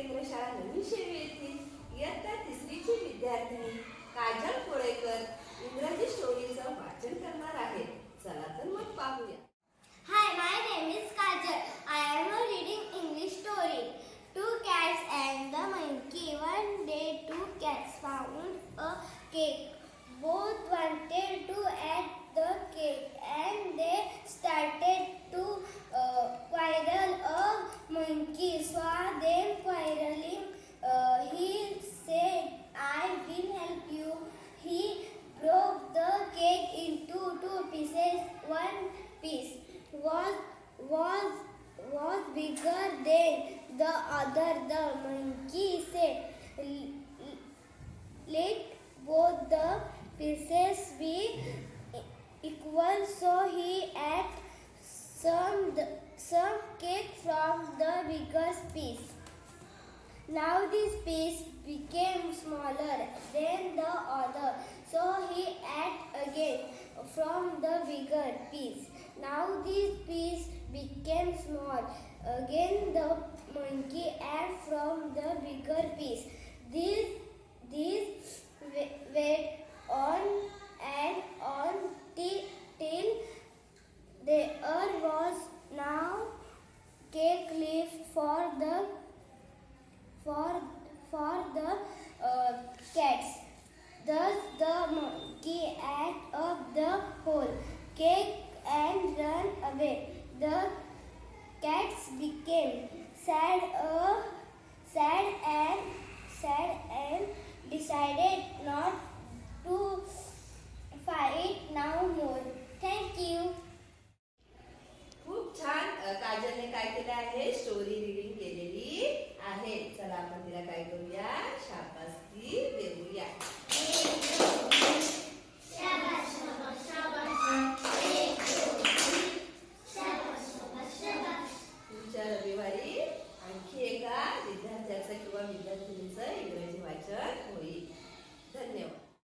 केंद्र शाळा नवीन शेवी येथील इयत्ता तिसरीची विद्यार्थिनी काजल कोळेकर इंग्रजी स्टोरीचं वाचन करणार आहे. चला तर मग पाहूया. Hi my name is Kajal. I am reading English story two cats and the monkey one day two cats found a cake both wanted to One piece was was was bigger than the other. The monkey said, "Let both the pieces be equal." So he ate some some cake from the biggest piece. Now this piece became smaller than the other, so he ate again from the bigger piece. Now this piece became small. Again the monkey ate from the bigger piece. This this went on and on ti- till there was now cake left for the for for the uh, cats. Thus the monkey ate up the hole, cake and ran away. The cats became sad com isso.